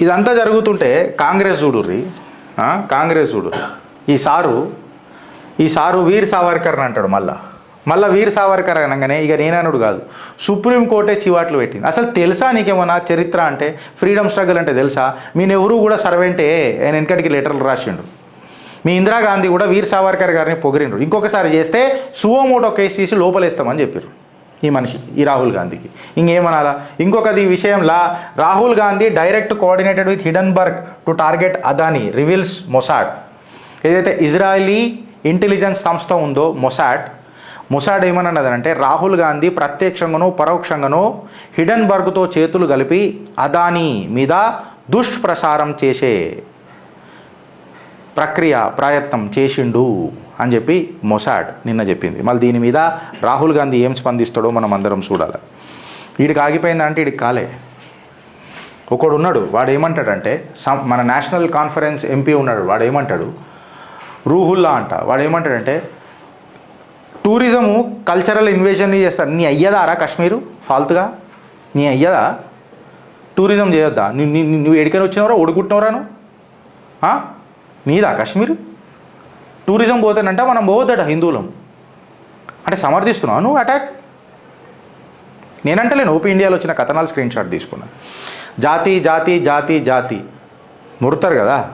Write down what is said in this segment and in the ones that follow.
ఇదంతా జరుగుతుంటే కాంగ్రెస్ చూడుర్రి. ఆ, కాంగ్రెస్ చూడు. ఈ సారు ఈ సారు వీర్ సావర్కర్ అని అంటాడు మళ్ళా. మళ్ళీ వీర్ సావర్కర్ అనగానే ఇక నేననుడు కాదు. సుప్రీంకోర్టే చివాట్లు పెట్టింది. అసలు తెలుసా నీకేమన్నా చరిత్ర అంటే ఫ్రీడమ్ స్ట్రగుల్ అంటే తెలుసా? మీ నెవరు కూడా సర్వెంటే ఆయన వెనకటికి లెటర్లు రాసిండు. మీ ఇందిరాగాంధీ కూడా వీర్ సావర్కర్ గారిని పొగిరిండ్రు ఇంకొకసారి చేస్తే సువోమోటో కేసు తీసి లోపలేస్తామని చెప్పారు ఈ మనిషి ఈ రాహుల్ గాంధీకి. ఇంకేమనాలా? ఇంకొకది ఈ విషయంలా Rahul Gandhi direct coordinated with Hindenburg to target Adani reveals Mossad. ఏదైతే ఇజ్రాయలీ ఇంటెలిజెన్స్ సంస్థ ఉందో మొసాడ్ మొసాడ్ ఏమన్నదంటే రాహుల్ గాంధీ ప్రత్యక్షంగానో పరోక్షంగానో హిడన్బర్గ్తో చేతులు కలిపి అదానీ మీద దుష్ప్రసారం చేసే ప్రక్రియ ప్రయత్నం చేసిండు. అని చెప్పి మొసాడ్ నిన్న చెప్పింది. మళ్ళీ దీని మీద రాహుల్ గాంధీ ఏం స్పందిస్తాడో మనం అందరం చూడాలి. వీడికి ఆగిపోయిందంటే వీడికి కాలే. ఒకడు ఉన్నాడు వాడు ఏమంటాడంటే సం మన నేషనల్ కాన్ఫరెన్స్ ఎంపీ ఉన్నాడు వాడు ఏమంటాడు? రూహుల్లా అంట. వాడు ఏమంటాడంటే టూరిజము కల్చరల్ ఇన్వేషన్ చేస్తాడు నీ అయ్యదారా కాశ్మీరు? ఫాల్తుగా? నీ అయ్యదా? టూరిజం చేయొద్దా? నువ్వు ఎడికని వచ్చినవరా? ఒడుకుంటున్నావురా నువ్వు నీదా కాశ్మీర్? టూరిజం పోతానంట మనం పోవద్దట హిందువులం. అంటే సమర్థిస్తున్నాను అటాక్. నేనంటలేను. ఓపీ ఇండియాలో వచ్చిన కథనాలు స్క్రీన్ షాట్ తీసుకున్నా. జాతి జాతి జాతి జాతి. ముడతారు కదా.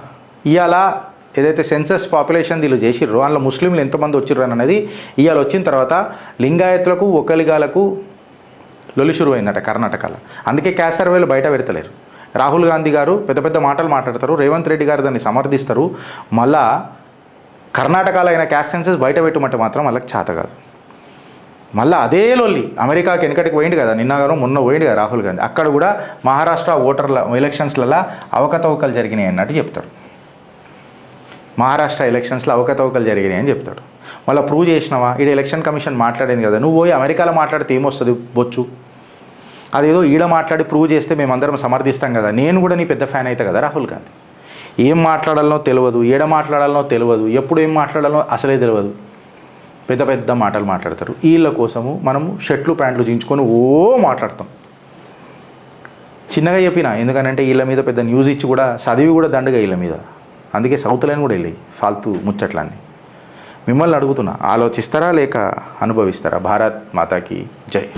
ఇవాళ ఏదైతే సెన్సస్ పాపులేషన్ వీళ్ళు చేసిర్రో అందులో ముస్లింలు ఎంతమంది వచ్చిర్రు అని అనేది ఇవాళ వచ్చిన తర్వాత లింగాయతులకు ఒక్కలిగాలకు లొలిషురు అయిందట కర్ణాటకలో. అందుకే క్యాసర్వేలు సర్వేలు బయట పెడతలేరు. రాహుల్ గాంధీ గారు పెద్ద పెద్ద మాటలు మాట్లాడతారు. రేవంత్ రెడ్డి గారు దాన్ని సమర్థిస్తారు. మళ్ళా కర్ణాటకలో అయిన క్యాస్ట్ సెన్సెస్ బయట పెట్టమంటే మాత్రం వాళ్ళకి చేత కాదు. మళ్ళీ అదే లొల్లి అమెరికాకి వెనకటికి పోయింది కదా నిన్నగాను మొన్న పోయింది కదా రాహుల్ గాంధీ. అక్కడ కూడా మహారాష్ట్ర ఓటర్ల ఎలక్షన్స్లలో అవకతవకలు జరిగినాయి అన్నట్టు చెప్తాడు మహారాష్ట్ర ఎలక్షన్స్లో అవకతవకలు జరిగినాయి అని చెప్తాడు మళ్ళీ ప్రూవ్ చేసినావా? ఈడ ఎలక్షన్ కమిషన్ మాట్లాడింది కదా నువ్వు పోయి అమెరికాలో మాట్లాడితే ఏమొస్తుంది బొచ్చు? అదేదో ఈడ మాట్లాడి ప్రూవ్ చేస్తే మేమందరం సమర్థిస్తాం కదా నేను కూడా నీ పెద్ద ఫ్యాన్ అయితే కదా రాహుల్ గాంధీ. ఏం మాట్లాడాలనో తెలియదు ఏడ మాట్లాడాలనో తెలియదు ఎప్పుడు ఏం మాట్లాడాలనో అసలే తెలియదు. పెద్ద పెద్ద మాటలు మాట్లాడతారు. వీళ్ళ కోసము మనము షర్ట్లు ప్యాంట్లు చించుకొని ఓ మాట్లాడతాం. చిన్నగా చెప్పిన ఎందుకనంటే వీళ్ళ మీద పెద్ద న్యూస్ ఇచ్చి కూడా చదివి కూడా దండగా వీళ్ళ మీద. అందుకే సౌత్ లైన్ కూడా వెళ్ళాయి ఫాల్తూ ముచ్చట్లన్నీ. మిమ్మల్ని అడుగుతున్నా ఆలోచిస్తారా లేక అనుభవిస్తారా? భారత్ మాతాకి జై.